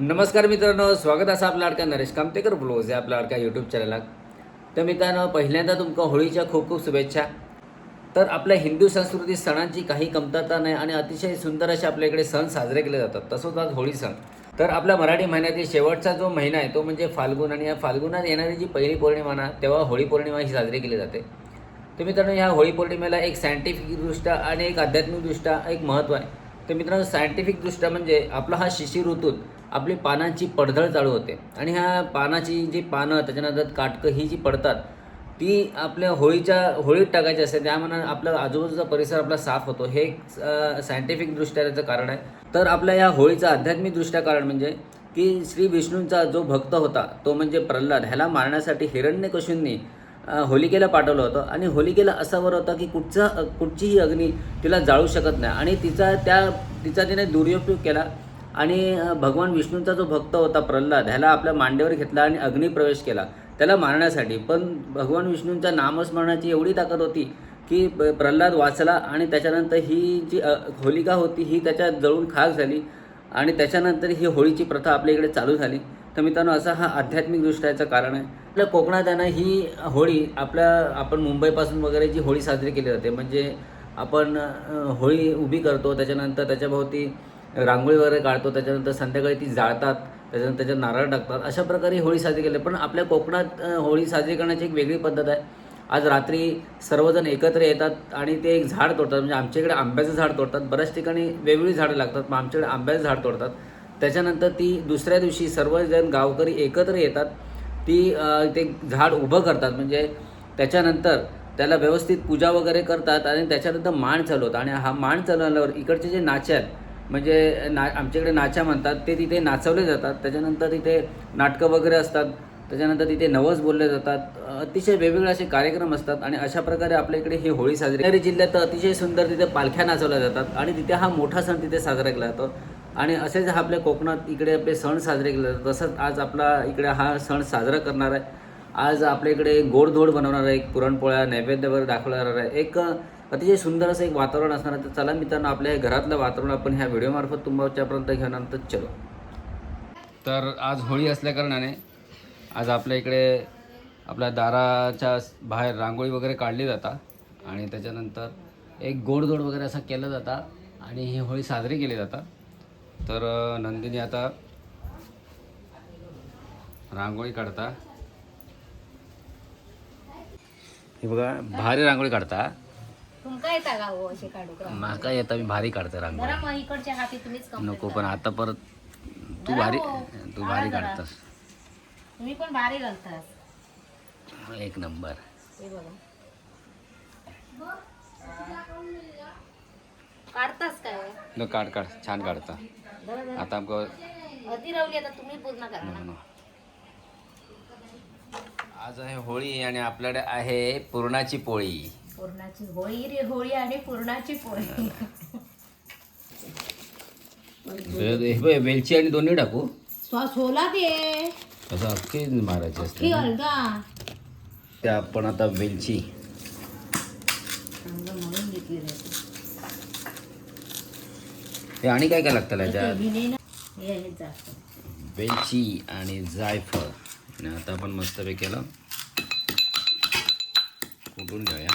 नमस्कार मित्रांनो स्वागत असा आपला लाडका नरेश कामतेकर ब्लॉग्स आहे आपल्या लाडका यूट्यूब चॅनलात तर मित्रांनो पहिल्यांदा तुमका होळीच्या खूप खूप शुभेच्छा. तर आपल्या हिंदू संस्कृती सणांची काही कमतरता नाही आणि अतिशय सुंदर असे आपल्या इकडे सण साजरे केले जातात. तसंच आज होळी सण. तर आपल्या मराठी महिन्यातील शेवटचा जो महिना आहे तो म्हणजे फाल्गुन आणि या फाल्गुनात येणारी जी पहिली पौर्णिमा ना तेव्हा होळी पौर्णिमा ही साजरी केली जाते. तर मित्रांनो ह्या होळी पौर्णिमेला एक सायंटिफिकदृष्ट्या आणि एक आध्यात्मिकदृष्ट्या एक महत्त्व आहे. तर मित्रांनो सायंटिफिकदृष्ट्या म्हणजे आपला हा शिशिर ऋतूत आपली पानांची पडझड चालू होते. आणि ह्या पानाची जी पानं त्याच्यानंतर काटकं ही जी पडतात ती आपल्या होळीच्या होळीत टाकायची असते. त्यामुळे आपला आजूबाजूचा परिसर आपला साफ होतो. हे एक सायंटिफिकदृष्ट्या त्याचं कारण आहे. तर आपल्या या होळीचं आध्यात्मिकदृष्ट्या कारण म्हणजे की श्री विष्णूंचा जो भक्त होता तो म्हणजे प्रल्हाद. ह्याला मारण्यासाठी हिरण्यकशूंनी होलिकेला पाठवलं होतं. आणि होलिकेला असा वर होता की कुठचा कुठचीही अग्नी तिला जाळू शकत नाही. आणि तिचा त्या तिचा तिने दुरुपयोग केला. आणि भगवान विष्णूंचा जो भक्त होता प्रल्हाद ह्याला आपल्या मांडीवर घेतला आणि अग्नी प्रवेश केला. त्याला मारण्यासाठी. पण भगवान विष्णूंच्या नामस्मरणाची एवढी ताकद होती की प्रल्हाद वाचला आणि त्याच्यानंतर ही जी होलिका होती ही त्याच्या जळून खाक झाली आणि त्याच्यानंतर ही होळीची प्रथा आपल्या इकडे चालू झाली. तर मित्रांनो असा हा आध्यात्मिकदृष्ट्या याचं कारण आहे. आपल्या कोकणात आहे ना ही होळी आपल्या आपण मुंबईपासून वगैरे जी होळी साजरी केली जाते म्हणजे आपण होळी उभी करतो त्याच्यानंतर त्याच्याभोवती रांगोळी वगैरे काढतो त्याच्यानंतर संध्याकाळी ती जाळतात त्याच्यानंतर त्याच्यात नारळ टाकतात अशा प्रकारे होळी साजरी केली. पण आपल्या कोकणात होळी साजरी करण्याची एक वेगळी पद्धत आहे. आज रात्री सर्वजण एकत्र येतात आणि ते एक झाड तोडतात. म्हणजे आमच्याकडे आंब्याचं झाड तोडतात. बऱ्याच ठिकाणी वेगवेगळी झाडं लागतात मग आमच्याकडे आंब्याचं झाड तोडतात. त्याच्यानंतर ती दुसऱ्या दिवशी सर्वजण गावकरी एकत्र येतात. ती ते झाड उभं करतात. म्हणजे त्याच्यानंतर त्याला व्यवस्थित पूजा वगैरे करतात आणि त्याच्यानंतर मांड चालवतात. आणि हा मांड चालवल्यावर इकडचे जे नाचे आहेत म्हणजे ना आमच्याकडे नाच्या म्हणतात ते तिथे नाचवले जातात. त्याच्यानंतर तिथे नाटकं वगैरे असतात. त्याच्यानंतर तिथे नवस बोलले जातात. अतिशय वेगवेगळे असे कार्यक्रम असतात आणि अशा प्रकारे आपल्या इकडे ही होळी साजरी रत्नागिरी जिल्ह्यात अतिशय सुंदर तिथे पालख्या नाचवल्या जातात आणि तिथे हा मोठा सण तिथे साजरा केला जातो. आणि असेच हा आपल्या कोकणात इकडे आपले सण साजरे केले जातात. तसंच आज आपला इकडे हा सण साजरा करणार आहे. आज आपल्या इकडे गोडधोड बनवणार आहे एक पुरणपोळ्या नैवेद्यावर दाखवणार आहे एक अतिशय सुंदर असं एक वातावरण असणार तर चला मित्रांनो आपल्या घरातलं वातावरण आपण ह्या व्हिडिओमार्फत तुमच्यापर्यंत घेऊन आणतो चलो. तर आज होळी असल्याकारणाने आज आपल्या इकडे आपल्या दाराच्या बाहेर रांगोळी वगैरे काढली जातात आणि त्याच्यानंतर एक गोडधोड वगैरे असं केलं जातं आणि ही होळी साजरी केली जातात. तर नंदिनी आता रांगोळी काढता. हे बघा भारी रांगोळी काढता. तुमका येता का हो असे? माका येता मी भारी काढते रांगोळी. जरा मग इकडच्या हाती तुम्हीच complete नको. पण आता परत तू भारी हो. तू भारी. काढतास. तुम्ही पण भारी घालतास. एक नंबर. हे बघा. काय न काढ काढ. छान काढता. आता आमक अति रवली आता तुम्ही पूर्ण करा ना. आज आहे होळी आणि आपल्याकडे आहे पुरणाची पोळी. पूर्णाची होळी रे होळी आणि पूर्णाची पोळी. हे वेलची आणि दोन्ही टाकू. श्वास होला ते. असं अख्खी मारायची असते त्या आपण आता वेलची. म्हणून घेतली हे आणि काय काय लागतं याच्यात हे वेलची आणि जायफळ. आणि आता आपण मस्तपैकी याला कुटून घेऊया.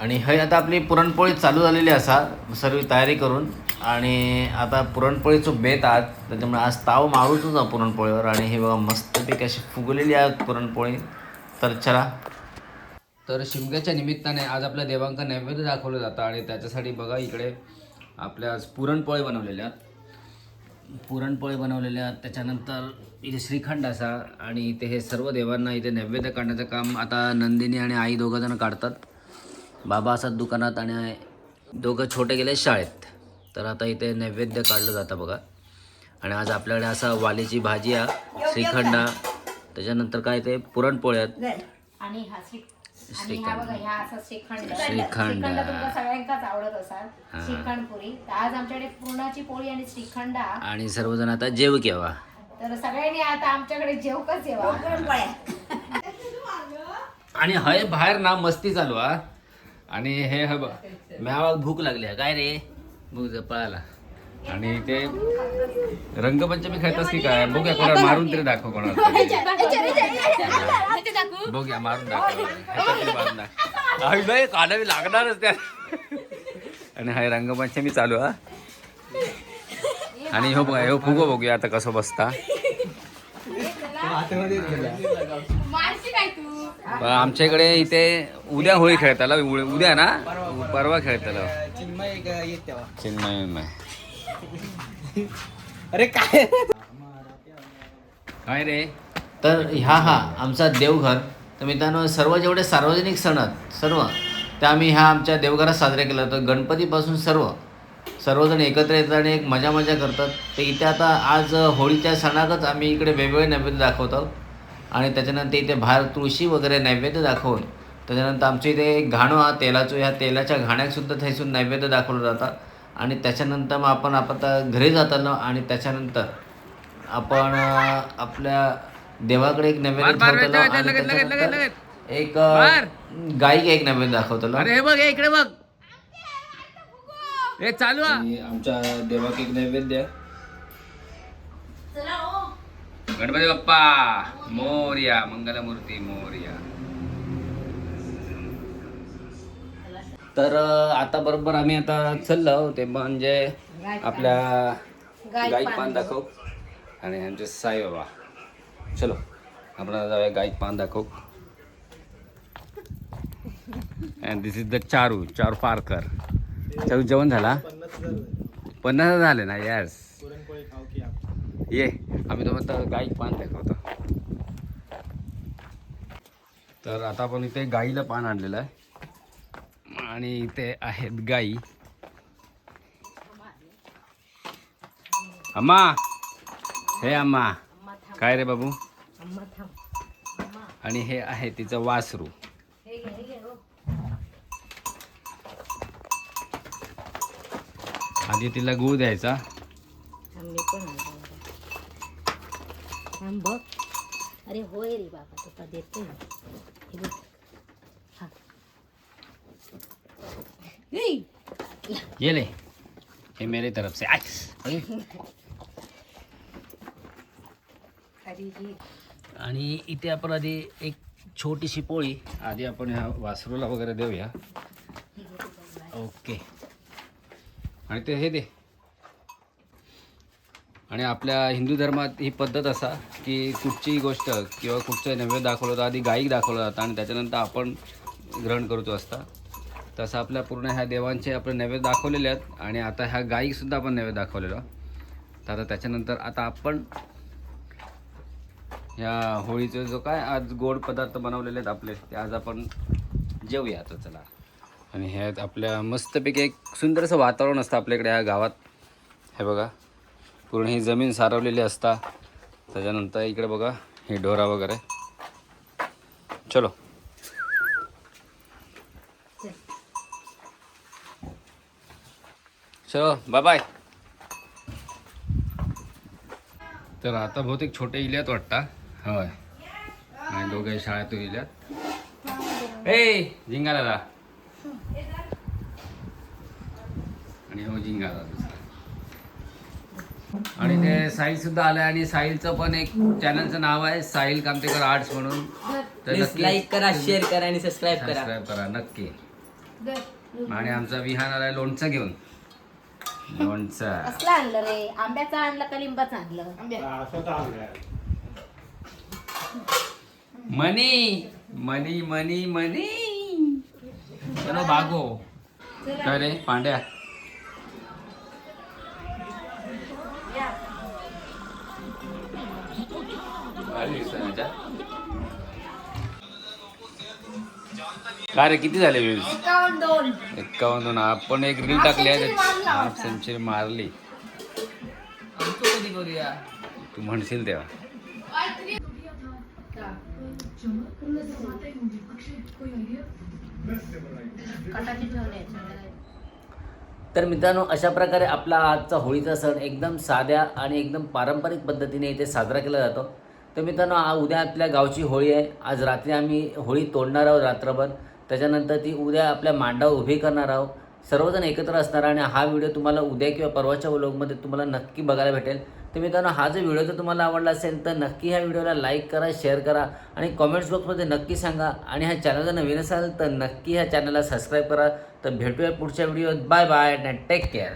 आणि हे आता आपली पुरणपोळी चालू झालेली असा सर्व तयारी करून. आणि आता पुरणपोळीचं बेत आहात त्याच्यामुळे आज ताव मारूच ना पुरणपोळीवर. आणि हे बघा मस्तपैकी अशी फुगलेली आहे पुरणपोळी. तर चला. तर शिमग्याच्या निमित्ताने आज आपल्या देवांक नैवेद्य दाखवलं जातं आणि त्याच्यासाठी बघा इकडे आपल्या आज पुरणपोळी बनवलेल्या आहेत. पुरणपोळी बनवलेल्या आहेत. त्याच्यानंतर इथे श्रीखंड असा आणि इथे हे सर्व देवांना इथे नैवेद्य काढण्याचं काम आता नंदिनी आणि आई दोघं जण काढतात. बाबा असतात दुकानात आणि दोघं छोटे गेले शाळेत. तर आता इथे नैवेद्य काढलं जातं बघा. आणि आज आपल्याकडे असा वालीची भाजी आहे श्रीखंड. आहे. त्याच्यानंतर काय ते पुरणपोळ्या आहेत आणि हा श्री आणि हा बघा ह्या असा श्रीखंड. श्रीखंड. तुमका सगळ्यांकाच आवडत असाल. हा. श्रीखंड पुरी. तर आज आमच्याकडे पूर्णाची पोळी आणि श्रीखंड. हा. आणि सर्वजण आता जेव केव्हा तर सगळ्यांनी आता आमच्याकडे जेवकच येवा आणि हय बाहेर ना मस्ती चालू हा. आणि हे ह म्यावा भूक लागली हा. काय रे बघ जा, पळाला आणि ते रंगपंचमी खेळतास की काय बघूया कोणाला मारून तरी दाखव कोणाला तरी. बघूया मारून दाखव मारून दाखव काढावी लागणारच त्या आणि हाय रंगपंचमी चालू हा आणि हो बघा हो फुगो बघूया आता कसं बसता आमच्या इकडे इथे उद्या होळी खेळताला उ- उद्या ना? परवा खेळताला. चिन्मय चिन्मय अरे काय? काय रे? तर ह्या हा आमचा देवघर. तर मित्रांनो सर्व जेवढे सार्वजनिक सण आहेत सर्व ते आम्ही ह्या आमच्या देवघरात साजरे केलं तर गणपतीपासून सर्व सर्वजण एकत्र येतात आणि एक मजा मजा करतात. तर इथे आता आज होळीच्या सणातच आम्ही इकडे वेगवेगळे नैवेद्य दाखवतो. आणि त्याच्यानंतर इथे बाहेर तुळशी वगैरे नैवेद्य दाखवून त्याच्यानंतर आमच्या इथे एक घाणो हा तेलाचो ह्या तेलाच्या घाण्यासुद्धा थैसून नैवेद्य दाखवलं जातात. आणि त्याच्यानंतर मग आपण आपण आता घरी जाताना आणि त्याच्यानंतर आपण आपल्या देवाकडे एक नैवेद्य ठेवतो आणि त्याच्यानंतर एक गाईक एक नैवेद्य दाखवतो अरे बघ इकडे बघ. हे चालू आमच्या देवाक एक नैवेद्य. गणपती बाप्पा मोर्या मंगलमूर्ती मोर्या. तर आता बरोबर आम्ही आता चाललो ते म्हणजे आपल्या गाईक पान दाखव. आणि आमचे साईबाबा. चलो आपण जाऊया गाईक पान दाखव. And this is the Charu Charu Parkar. Charu जेवण झाला? पन्नास झाले ना? यस ये आम्ही तुम्हाला गाई पान दाखवतो तर आता आपण इथे गाईला पान आणलेलं आहे. आणि इथे आहेत गाई. अम्मा हे अम्मा काय रे बाबू? आणि हे आहे तिचं वासरू. आधी तिला गुळ द्यायचा. थांब बघ अरे होय रे बाबा तुका देते हे बघ. हा. ए, ये ले ये मेरी तरफ़ से आय. अरे. अरे हे. आणि इथे आपण आधी एक छोटीशी पोळी आधी आपण ह्या वासरूला वगैरे देऊया ओके आणि ते हे दे आणि आपल्या हिंदू धर्मात ही पद्धत असा की कुठचीही गोष्ट किंवा कुठचं नैवेद्य दाखवलं होतं आधी गायीक दाखवलं जातं आणि त्याच्यानंतर आपण ग्रहण करतो असता. तसं आपल्या पूर्ण ह्या देवांचे आपण नैवेद्य दाखवलेले आहेत आणि आता ह्या गाईकसुद्धा आपण नैवेद्य दाखवलेलं तर आता त्याच्यानंतर आता आपण या होळीचं जो काय आज गोड पदार्थ बनवलेले आहेत आपले ते आज आपण जेवूया. आता चला. आणि ह्यात आपल्या मस्तपैकी एक सुंदरसं वातावरण असतं आपल्याकडे या गावात. हे बघा. पूर्ण ही जमीन सारवलेली असता. त्याच्यानंतर इकडे बघा हे ढोरा वगैरे. चलो. चलो बाय बाय तर आता बहुतेक छोटे इल्यात वाटता. होय. आणि दोघे शाळेतून इल्यात. ए झिंगा दादा. आणि हो झिंगा दादा. आणि ते साहिल सुद्धा आलाय आणि साहिलचं पण एक चॅनलचं नाव आहे साहिल कामतेकर आर्ट्स म्हणून. तर प्लीज नक्की लाईक करा शेअर करा आणि सबस्क्राईब करा. सबस्क्राईब करा नक्की. आणि आमचा विहान आलाय लोणचं घेऊन. लोणचं. कसलं आणलं रे? आंब्याचं आणलं का लिंबाचं आणलं? मनी मनी मनी मनी. चलो भागो काय रे पांड्या? काय रे किती झाले व्ह्यूज? एकावन्न. दोन एक्कावन्न दोन आपण एक रील टाकली आहे हाफ सेंचुरी मारली. तू म्हणशील तेव्हा. तर मित्रांनो अशा प्रकारे आपला आजचा होळीचा सण एकदम साध्या आणि एकदम पारंपरिक पद्धतीने इथे साजरा केला जातो. तर मित्रांनो उद्या आपल्या गावची होळी आहे. आज रात्री आम्ही होळी तोडणार आहोत रात्रभर. त्याच्यानंतर ती उद्या आपल्या मांडावर उभी करणार आहोत. सर्वजण एकत्र असणार आणि हा व्हिडिओ तुम्हाला उद्या किंवा परवाच्या व्लॉगमध्ये तुम्हाला नक्की बघायला भेटेल. तर मित्रांनो हा जो व्हिडिओ जर तुम्हाला आवडला असेल तर नक्की ह्या व्हिडिओला लाईक करा शेअर करा आणि कॉमेंट्स बॉक्समध्ये नक्की सांगा. आणि ह्या चॅनलला नवीन असाल तर नक्की ह्या चॅनलला सबस्क्राईब करा. तर भेटूया पुढच्या व्हिडिओत. Bye bye and take care